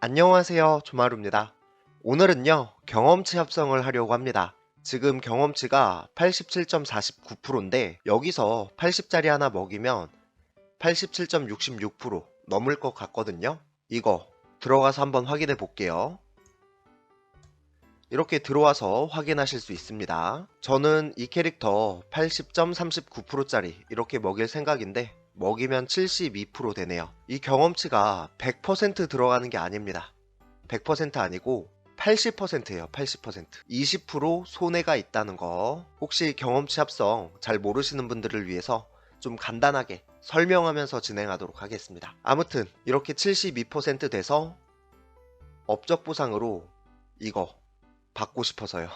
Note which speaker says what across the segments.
Speaker 1: 안녕하세요. 조마루입니다. 오늘은요 경험치 합성을 하려고 합니다. 지금 경험치가 87.49%인데 여기서 80짜리 하나 먹이면 87.66% 넘을 것 같거든요. 이거 들어가서 한번 확인해 볼게요. 이렇게 들어와서 확인하실 수 있습니다. 저는 이 캐릭터 80.39%짜리 이렇게 먹일 생각인데 먹이면 72% 되네요. 이 경험치가 100% 들어가는 게 아닙니다. 100% 아니고 80%예요. 80%. 20% 손해가 있다는 거. 혹시 경험치 합성 잘 모르시는 분들을 위해서 좀 간단하게 설명하면서 진행하도록 하겠습니다. 아무튼 이렇게 72% 돼서 업적 보상으로 이거 받고 싶어서요.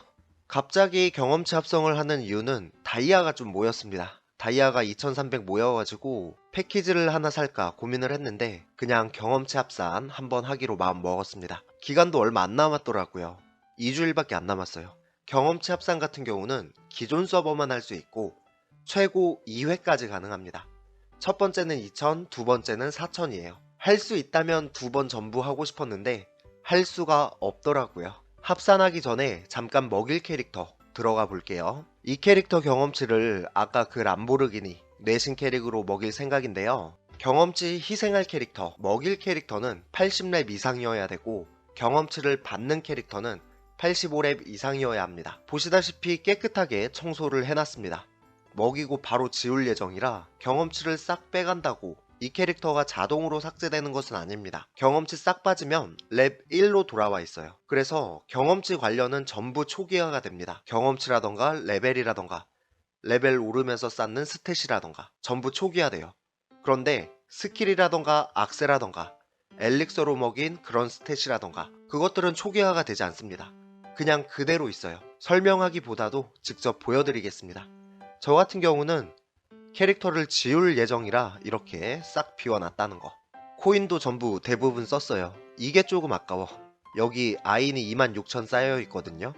Speaker 1: 갑자기 경험치 합성을 하는 이유는 다이아가 좀 모였습니다. 다이아가 2300 모여가지고 패키지를 하나 살까 고민을 했는데 그냥 경험치 합산 한번 하기로 마음 먹었습니다. 기간도 얼마 안 남았더라고요. 2주일밖에 안 남았어요. 경험치 합산 같은 경우는 기존 서버만 할 수 있고 최고 2회까지 가능합니다. 첫 번째는 2000, 두 번째는 4000이에요. 할 수 있다면 두 번 전부 하고 싶었는데 할 수가 없더라고요. 합산하기 전에 잠깐 먹일 캐릭터 들어가 볼게요. 이 캐릭터 경험치를 아까 그 람보르기니 내신 캐릭으로 먹일 생각인데요. 경험치 희생할 캐릭터, 먹일 캐릭터는 80렙 이상이어야 되고 경험치를 받는 캐릭터는 85렙 이상이어야 합니다. 보시다시피 깨끗하게 청소를 해놨습니다. 먹이고 바로 지울 예정이라 경험치를 싹 빼간다고 이 캐릭터가 자동으로 삭제되는 것은 아닙니다. 경험치 싹 빠지면 랩 1로 돌아와 있어요. 그래서 경험치 관련은 전부 초기화가 됩니다. 경험치라던가 레벨이라던가 레벨 오르면서 쌓는 스탯이라던가 전부 초기화돼요. 그런데 스킬이라던가 악세라던가 엘릭서로 먹인 그런 스탯이라던가 그것들은 초기화가 되지 않습니다. 그냥 그대로 있어요. 설명하기보다도 직접 보여드리겠습니다. 저 같은 경우는 캐릭터를 지울 예정이라 이렇게 싹 비워놨다는 거. 코인도 전부 대부분 썼어요. 이게 조금 아까워. 여기 아인이 26,000 쌓여 있거든요.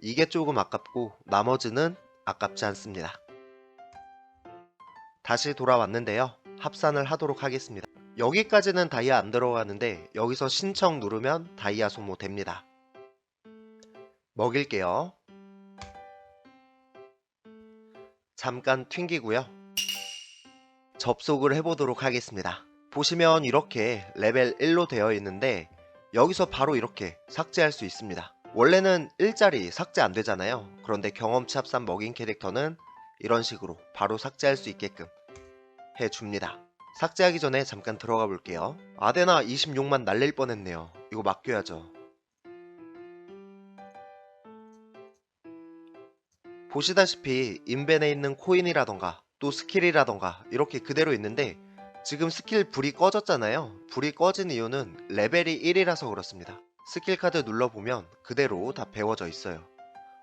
Speaker 1: 이게 조금 아깝고 나머지는 아깝지 않습니다. 다시 돌아왔는데요. 합산을 하도록 하겠습니다. 여기까지는 다이아 안 들어가는데 여기서 신청 누르면 다이아 소모 됩니다. 먹일게요. 잠깐 튕기고요. 접속을 해보도록 하겠습니다. 보시면 이렇게 레벨 1로 되어 있는데 여기서 바로 이렇게 삭제할 수 있습니다. 원래는 1짜리 삭제 안 되잖아요. 그런데 경험치 합산 먹인 캐릭터는 이런 식으로 바로 삭제할 수 있게끔 해줍니다. 삭제하기 전에 잠깐 들어가 볼게요. 아데나 26만 날릴 뻔했네요. 이거 맡겨야죠. 보시다시피 인벤에 있는 코인이라던가 또 스킬이라던가 이렇게 그대로 있는데 지금 스킬 불이 꺼졌잖아요. 불이 꺼진 이유는 레벨이 1이라서 그렇습니다. 스킬 카드 눌러보면 그대로 다 배워져 있어요.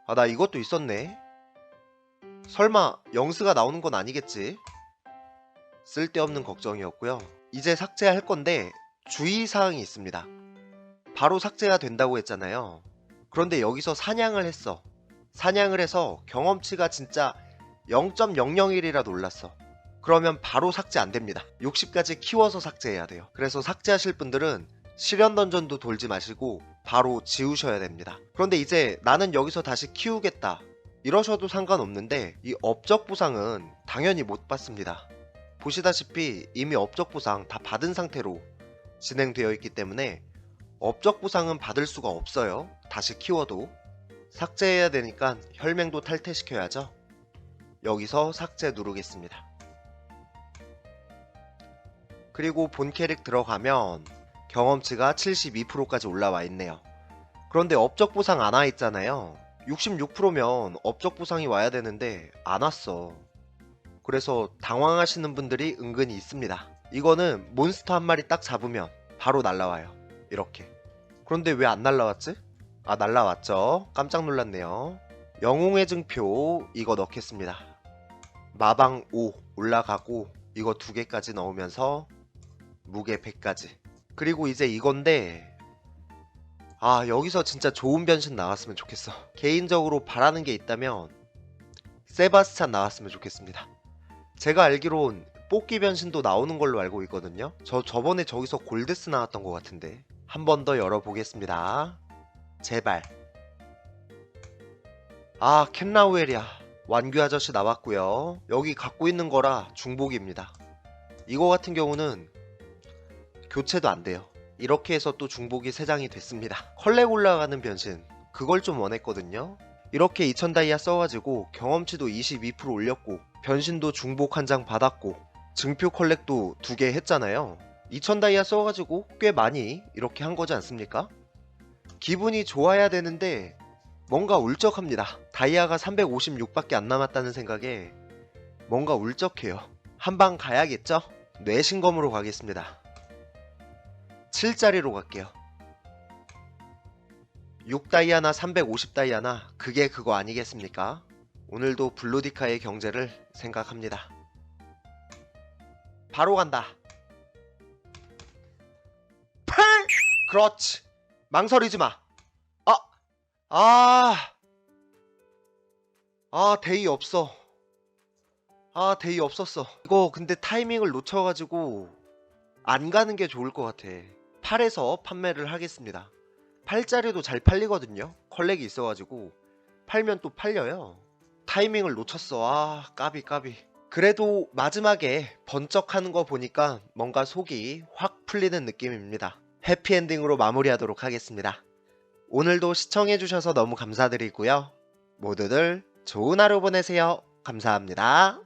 Speaker 1: 아 나 이것도 있었네. 설마 영스가 나오는 건 아니겠지? 쓸데없는 걱정이었고요. 이제 삭제할 건데 주의사항이 있습니다. 바로 삭제가 된다고 했잖아요. 그런데 여기서 사냥을 했어. 사냥을 해서 경험치가 진짜 0.001이라도 올랐어. 그러면 바로 삭제 안 됩니다. 60까지 키워서 삭제해야 돼요. 그래서 삭제하실 분들은 실현 던전도 돌지 마시고 바로 지우셔야 됩니다. 그런데 이제 나는 여기서 다시 키우겠다. 이러셔도 상관없는데 이 업적 보상은 당연히 못 받습니다. 보시다시피 이미 업적 보상 다 받은 상태로 진행되어 있기 때문에 업적 보상은 받을 수가 없어요. 다시 키워도 삭제해야 되니까 혈맹도 탈퇴시켜야죠. 여기서 삭제 누르겠습니다. 그리고 본 캐릭 들어가면 경험치가 72%까지 올라와 있네요. 그런데 업적 보상 안 와 있잖아요. 66%면 업적 보상이 와야 되는데 안 왔어. 그래서 당황하시는 분들이 은근히 있습니다. 이거는 몬스터 한 마리 딱 잡으면 바로 날라와요. 이렇게. 그런데 왜 안 날라왔지? 아 날라왔죠. 깜짝 놀랐네요. 영웅의 증표 이거 넣겠습니다. 마방 5 올라가고 이거 두 개까지 넣으면서 무게 100까지. 그리고 이제 이건데 아 여기서 진짜 좋은 변신 나왔으면 좋겠어. 개인적으로 바라는 게 있다면 세바스찬 나왔으면 좋겠습니다. 제가 알기론 뽑기 변신도 나오는 걸로 알고 있거든요. 저 저번에 저기서 골드스 나왔던 것 같은데 한 번 더 열어보겠습니다. 제발. 아, 캔라우엘이야. 완규 아저씨 나왔고요. 여기 갖고 있는 거라 중복입니다. 이거 같은 경우는 교체도 안 돼요. 이렇게 해서 또 중복이 3장이 됐습니다. 컬렉 올라가는 변신. 그걸 좀 원했거든요. 이렇게 2000 다이아 써가지고 경험치도 22% 올렸고 변신도 중복 한 장 받았고 증표 컬렉도 두 개 했잖아요. 2000 다이아 써가지고 꽤 많이 이렇게 한 거지 않습니까? 기분이 좋아야 되는데 뭔가 울적합니다. 다이아가 356밖에 안 남았다는 생각에 뭔가 울적해요. 한방 가야겠죠? 뇌신검으로 가겠습니다. 7짜리로 갈게요. 6다이아나 350다이아나 그게 그거 아니겠습니까? 오늘도 블루디카의 경제를 생각합니다. 바로 간다. 펄! 그렇지. 망설이지 마. 아, 아, 아, 데이 없어. 아, 데이 없었어. 이거 근데 타이밍을 놓쳐가지고 안 가는 게 좋을 것 같아. 8에서 판매를 하겠습니다. 8짜리도 잘 팔리거든요. 컬렉이 있어가지고 팔면 또 팔려요. 타이밍을 놓쳤어. 아, 까비 까비. 그래도 마지막에 번쩍하는 거 보니까 뭔가 속이 확 풀리는 느낌입니다. 해피엔딩으로 마무리하도록 하겠습니다. 오늘도 시청해주셔서 너무 감사드리고요. 모두들 좋은 하루 보내세요. 감사합니다.